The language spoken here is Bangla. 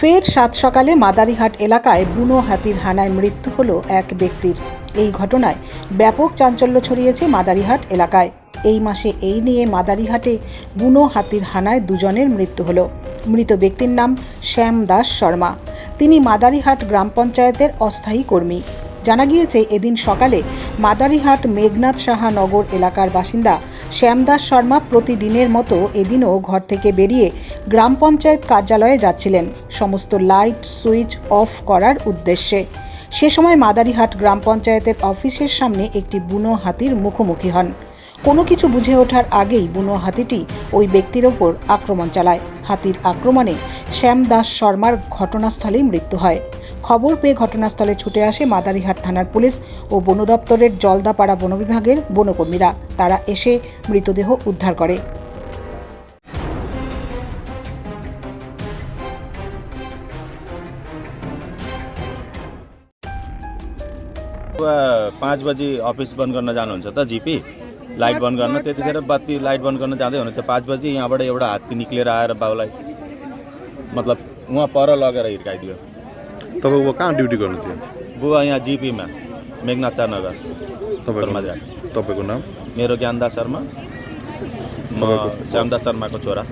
ফের সাত সকালে মাদারিহাট এলাকায় বুনো হাতির হানায় মৃত্যু হল এক ব্যক্তির। এই ঘটনায় ব্যাপক চাঞ্চল্য ছড়িয়েছে মাদারিহাট এলাকায়। এই মাসে এই নিয়ে মাদারিহাটে বুনো হাতির হানায় দুজনের মৃত্যু হলো। মৃত ব্যক্তির নাম শ্যাম দাস শর্মা। তিনি মাদারিহাট গ্রাম পঞ্চায়েতের অস্থায়ী কর্মী। জানা গিয়েছে, এদিন সকালে মাদারিহাট মেঘনাথ সাহা নগর এলাকার বাসিন্দা শ্যামদাস শর্মা প্রতিদিনের মতো এদিনও ঘর থেকে বেরিয়ে গ্রাম পঞ্চায়েত কার্যালয়ে যাচ্ছিলেন। সমস্ত লাইট সুইচ অফ করার উদ্দেশ্যে। সে সময় মাদারিহাট গ্রাম পঞ্চায়েতের অফিসের সামনে একটি বুনো হাতির মুখোমুখি হন। কোনো কিছু বুঝে ওঠার আগেই বুনো হাতিটি ওই ব্যক্তির ওপর আক্রমণ চালায়। হাতির আক্রমণে শ্যাম দাস শর্মার ঘটনাস্থলেই মৃত্যু হয়। খবর পেয়ে ঘটনাস্থলে ছুটে আসে মাদারিহাট থানার পুলিশ ও বন দপ্তরের জলদাপাড়া বন বিভাগের বনকর্মীরা। তারা এসে মৃতদেহ উদ্ধার করে। पाँच बजी अफिस बन्द गर्न जानुहुन्छ त जिपी? लाइट बन्द गर्न त्यतिखेर बत्ती लाइट बन्द गर्न जाँदै हुनुहुन्थ्यो। पाँच बजी यहाँबाट एउटा हात्ती निक्लिएर आएर बाउलाई मतलब उहाँ पर लगेर हिर्काइदियो। तपाईँको कहाँ ड्युटी गर्नु थियो बुवा यहाँ जिपीमा मेघनाथ चार नगर तपाईँको नाम? मेरो ज्ञानदास शर्मा। म श्यामदास शर्माको छोरा।